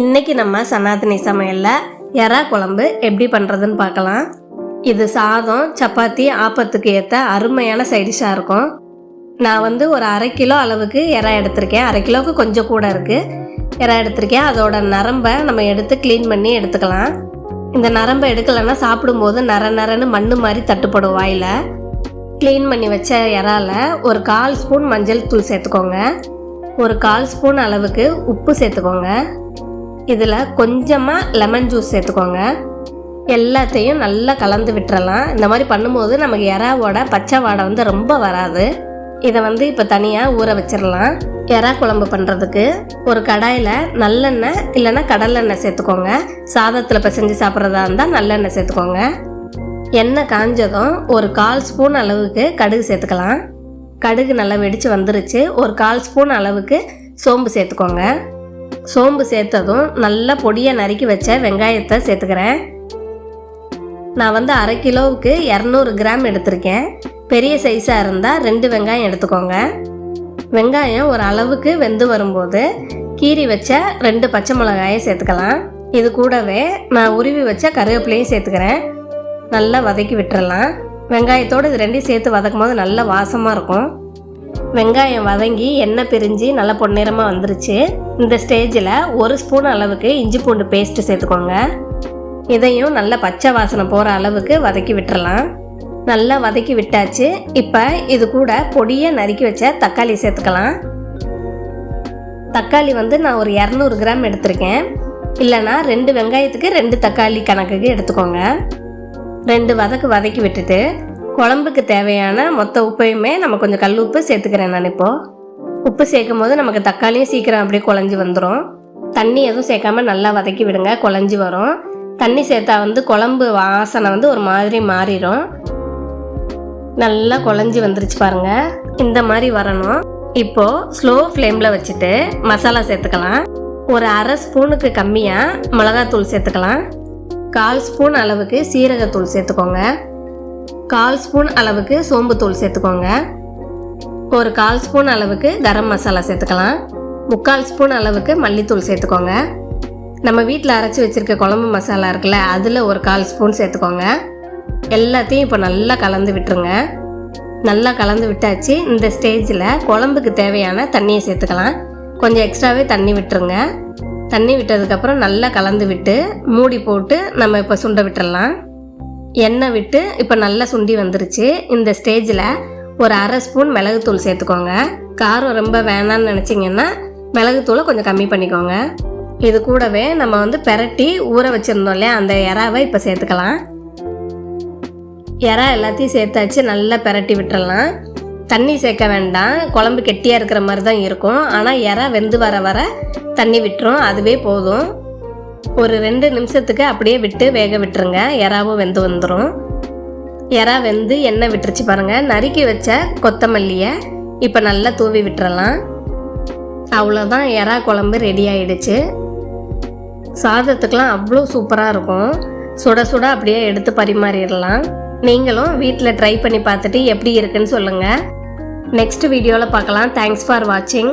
இன்னைக்கு நம்ம சனாதனி சமையலில் எறா குழம்பு எப்படி பண்ணுறதுன்னு பார்க்கலாம். இது சாதம் சப்பாத்தி ஆப்பத்துக்கு ஏற்ற அருமையான சைடிஷாக இருக்கும். நான் வந்து ஒரு அரை கிலோ அளவுக்கு எறா எடுத்திருக்கேன். அரை கிலோவுக்கு கொஞ்சம் கூட இருக்குது எறா எடுத்திருக்கேன். அதோட நரம்பை நம்ம எடுத்து க்ளீன் பண்ணி எடுத்துக்கலாம். இந்த நரம்பை எடுக்கலைன்னா சாப்பிடும்போது நர நரன்னு மண்ணு மாதிரி தட்டுப்படும் வாயில். க்ளீன் பண்ணி வச்ச இறால ஒரு கால் ஸ்பூன் மஞ்சள் தூள் சேர்த்துக்கோங்க. ஒரு கால் ஸ்பூன் அளவுக்கு உப்பு சேர்த்துக்கோங்க. இதில் கொஞ்சமாக லெமன் ஜூஸ் சேர்த்துக்கோங்க. எல்லாத்தையும் நல்லா கலந்து விட்டுறலாம். இந்த மாதிரி பண்ணும்போது நமக்கு எறாவோட பச்சை வாடை வந்து ரொம்ப வராது. இதை வந்து இப்போ தனியாக ஊற வச்சிடலாம். எறா குழம்பு பண்ணுறதுக்கு ஒரு கடாயில் நல்லெண்ணெய் இல்லைன்னா கடலெண்ணெய் சேர்த்துக்கோங்க. சாதத்தில் பிசைஞ்சு சாப்பிட்றதா இருந்தால் நல்லெண்ணெய் சேர்த்துக்கோங்க. எண்ணெய் காஞ்சதும் ஒரு கால் ஸ்பூன் அளவுக்கு கடுகு சேர்த்துக்கலாம். கடுகு நல்லா வெடித்து வந்துருச்சு. ஒரு கால் ஸ்பூன் அளவுக்கு சோம்பு சேர்த்துக்கோங்க. சோம்பு சேர்த்ததும் நல்லா பொடியை நறுக்கி வச்ச வெங்காயத்தை சேர்த்துக்கிறேன். நான் வந்து அரை கிலோவுக்கு இரநூறு கிராம் எடுத்திருக்கேன். பெரிய சைஸாக இருந்தால் ரெண்டு வெங்காயம் எடுத்துக்கோங்க. வெங்காயம் ஒரு அளவுக்கு வெந்து வரும்போது கீறி வச்ச ரெண்டு பச்சை மிளகாயை சேர்த்துக்கலாம். இது கூடவே நான் உருவி வச்ச கருவேப்பிலையும் சேர்த்துக்கிறேன். நல்லா வதக்கி விட்டுறலாம். வெங்காயத்தோடு இது ரெண்டையும் சேர்த்து வதக்கும் போது நல்ல வாசமாக இருக்கும். வெங்காயம் வதங்கி எண்ணெய் பிரிஞ்சு நல்லா பொன்னிறமாக வந்துருச்சு. இந்த ஸ்டேஜில் ஒரு ஸ்பூன் அளவுக்கு இஞ்சி பூண்டு பேஸ்ட்டு சேர்த்துக்கோங்க. இதையும் நல்லா பச்சை வாசனை போகிற அளவுக்கு வதக்கி விட்டுறலாம். நல்லா வதக்கி விட்டாச்சு இப்போ இது கூட பொடியை நறுக்கி வச்ச தக்காளி சேர்த்துக்கலாம். தக்காளி வந்து நான் ஒரு இரநூறு கிராம் எடுத்திருக்கேன். இல்லைன்னா ரெண்டு வெங்காயத்துக்கு ரெண்டு தக்காளி கணக்குக்கு எடுத்துக்கோங்க. ரெண்டு வதக்கு வதக்கி விட்டுட்டு குழம்புக்கு தேவையான மொத்த உப்பையுமே நம்ம கொஞ்சம் கல் உப்பு சேர்த்துக்கிறேன் நான் இப்போது உப்பு சேர்க்கும் போது நமக்கு தக்காளியும் சீக்கிரம் அப்படியே குழஞ்சி வந்துடும் தண்ணி எதுவும் சேர்க்காம நல்லா வதக்கி விடுங்க குழஞ்சி வரும். தண்ணி சேர்த்தா வந்து குழம்பு வாசனை வந்து ஒரு மாதிரி மாறிடும் நல்லா குழஞ்சி வந்துருச்சு பாருங்க. இந்த மாதிரி வரணும். இப்போது ஸ்லோ ஃப்ளேமில் வச்சுட்டு மசாலா சேர்த்துக்கலாம். ஒரு அரை ஸ்பூனுக்கு கம்மியாக மிளகாத்தூள் சேர்த்துக்கலாம். கால் ஸ்பூன் அளவுக்கு சீரகத்தூள் சேர்த்துக்கோங்க. கால் ஸ்பூன் அளவுக்கு சோம்புத்தூள் சேர்த்துக்கோங்க. ஒரு கால் ஸ்பூன் அளவுக்கு கரம் மசாலா சேர்த்துக்கலாம். முக்கால் ஸ்பூன் அளவுக்கு மல்லித்தூள் சேர்த்துக்கோங்க. நம்ம வீட்டில் அரைச்சி வச்சுருக்க குழம்பு மசாலா இருக்குல்ல அதில் ஒரு கால் ஸ்பூன் சேர்த்துக்கோங்க. எல்லாத்தையும் இப்போ நல்லா கலந்து விட்டுருங்க. நல்லா கலந்து விட்டாச்சு இந்த ஸ்டேஜில் குழம்புக்கு தேவையான தண்ணியை சேர்த்துக்கலாம். கொஞ்சம் எக்ஸ்ட்ராவே தண்ணி விட்டுருங்க. தண்ணி விட்டதுக்கப்புறம் நல்லா கலந்து விட்டு மூடி போட்டு நம்ம இப்போ சுண்ட விட்டுடலாம் எண்ணெய் விட்டு இப்போ நல்லா சுண்டி வந்துருச்சு. இந்த ஸ்டேஜில் ஒரு அரை ஸ்பூன் மிளகுத்தூள் சேர்த்துக்கோங்க. காரம் ரொம்ப வேணான்னு நினச்சிங்கன்னா மிளகுத்தூளை கொஞ்சம் கம்மி பண்ணிக்கோங்க. இது கூடவே நம்ம வந்து பெரட்டி ஊற வச்சுருந்தோம் இல்லையா அந்த இறாவை இப்போ சேர்த்துக்கலாம். இறா எல்லாத்தையும் சேர்த்தாச்சு நல்லா பெரட்டி விட்டுறலாம். தண்ணி சேர்க்க வேண்டாம் குழம்பு கெட்டியாக இருக்கிற மாதிரி தான் இருக்கும். ஆனால் இறா வெந்து வர வர தண்ணி விட்டுரும் அதுவே போதும். ஒரு ரெண்டு நிமிஷத்துக்கு அப்படியே விட்டு வேக விட்டுருங்க இறாவும் வெந்து வந்துடும் இறா வெந்து எண்ணெய் விட்டுருச்சு பாருங்கள் நறுக்கி வச்ச கொத்தமல்லியை இப்போ நல்லா தூவி விட்டுறலாம். அவ்வளோதான் எறா குழம்பு ரெடி ஆயிடுச்சு. சாதத்துக்கெலாம் அவ்வளோ சூப்பராக இருக்கும். சுட சுட அப்படியே எடுத்து பரிமாறிடலாம். நீங்களும் வீட்டில் ட்ரை பண்ணி பார்த்துட்டு எப்படி இருக்குன்னு சொல்லுங்கள் நெக்ஸ்ட் வீடியோவில் பார்க்கலாம். தேங்க்ஸ் ஃபார் வாட்சிங்